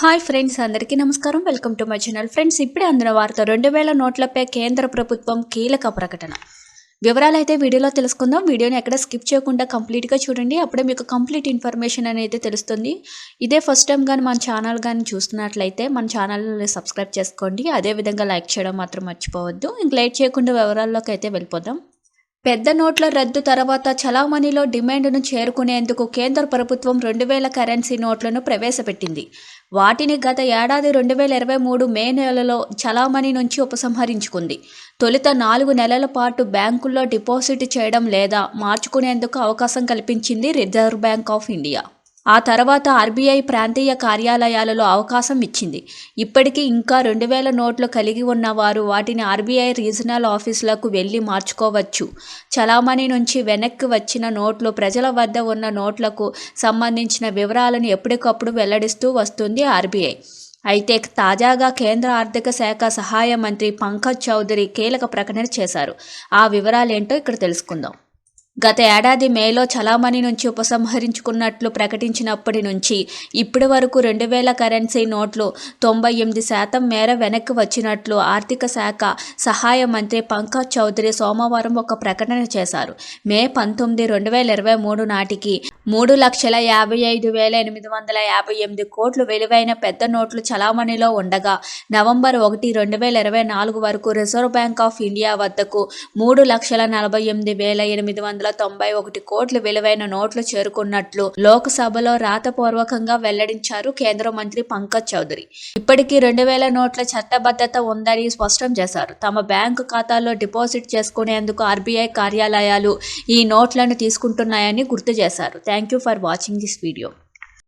Hi friends అందరికీ నమస్కారం. Welcome to my channel. Friends ఇప్పుడే అందిన వార్త రెండు వేల నోట్లపై కేంద్ర ప్రభుత్వం కీలక ప్రకటన. వివరాలు అయితే వీడియోలో తెలుసుకుందాం. వీడియోని ఎక్కడ స్కిప్ చేయకుండా కంప్లీట్గా చూడండి. అప్పుడే మీకు కంప్లీట్ ఇన్ఫర్మేషన్ అనేది తెలుస్తుంది. ఇదే ఫస్ట్ టైం కానీ మన ఛానల్ కానీ చూస్తున్నట్లయితే మన ఛానల్ని సబ్స్క్రైబ్ చేసుకోండి. అదేవిధంగా లైక్ చేయడం మాత్రం మర్చిపోవద్దు. ఇంక లేట్ చేయకుండా వివరాల్లోకి అయితే వెళ్ళిపోదాం. పెద్ద నోట్ల రద్దు తర్వాత చలామణిలో డిమాండ్ను చేరుకునేందుకు కేంద్ర ప్రభుత్వం రెండు వేల కరెన్సీ నోట్లను ప్రవేశపెట్టింది. వాటిని గత ఏడాది రెండు వేల ఇరవై మూడు మే నెలలో చలామణి నుంచి ఉపసంహరించుకుంది. తొలుత నాలుగు నెలల పాటు బ్యాంకుల్లో డిపాజిట్ చేయడం లేదా మార్చుకునేందుకు అవకాశం కల్పించింది రిజర్వ్ బ్యాంక్ ఆఫ్ ఇండియా. ఆ తర్వాత ఆర్బీఐ ప్రాంతీయ కార్యాలయాలలో అవకాశం ఇచ్చింది. ఇప్పటికీ ఇంకా రెండు వేల నోట్లు కలిగి ఉన్న వారు వాటిని ఆర్బీఐ రీజనల్ ఆఫీసులకు వెళ్ళి మార్చుకోవచ్చు. చలామణి నుంచి వెనక్కి వచ్చిన నోట్లు ప్రజల వద్ద ఉన్న నోట్లకు సంబంధించిన వివరాలను ఎప్పటికప్పుడు వెల్లడిస్తూ వస్తుంది ఆర్బీఐ. అయితే తాజాగా కేంద్ర ఆర్థిక శాఖ సహాయ మంత్రి పంకజ్ చౌదరి కీలక ప్రకటన చేశారు. ఆ వివరాలేంటో ఇక్కడ తెలుసుకుందాం. గత ఏడాది మేలో చలామణి నుంచి ఉపసంహరించుకున్నట్లు ప్రకటించినప్పటి నుంచి ఇప్పటి వరకు రెండు వేల కరెన్సీ నోట్లు తొంభై ఎనిమిది శాతం మేర వెనక్కి వచ్చినట్లు ఆర్థిక శాఖ సహాయ మంత్రి పంకజ్ చౌదరి సోమవారం ఒక ప్రకటన చేశారు. మే పంతొమ్మిది రెండు వేల ఇరవై మూడు నాటికి మూడు లక్షల యాభై ఐదు వేల ఎనిమిది వందల యాభై ఎనిమిది కోట్లు విలువైన పెద్ద నోట్లు చలామణిలో ఉండగా నవంబర్ ఒకటి రెండు వేల ఇరవై నాలుగు వరకు రిజర్వ్ బ్యాంక్ ఆఫ్ ఇండియా వద్దకు మూడు లక్షల నలభై ఎనిమిది వేల ఎనిమిది వందల తొంభై ఒకటి కోట్లు విలువైన నోట్లు చేరుకున్నట్లు లోక్సభలో రాతపూర్వకంగా వెల్లడించారు కేంద్ర మంత్రి పంకజ్ చౌదరి. ఇప్పటికీ రెండు వేల నోట్ల చట్టబద్ధత ఉందని స్పష్టం చేశారు. తమ బ్యాంకు ఖాతాల్లో డిపాజిట్ చేసుకునేందుకు ఆర్బీఐ కార్యాలయాలు ఈ నోట్లను తీసుకుంటున్నాయని గుర్తు చేశారు. Thank you for watching this video.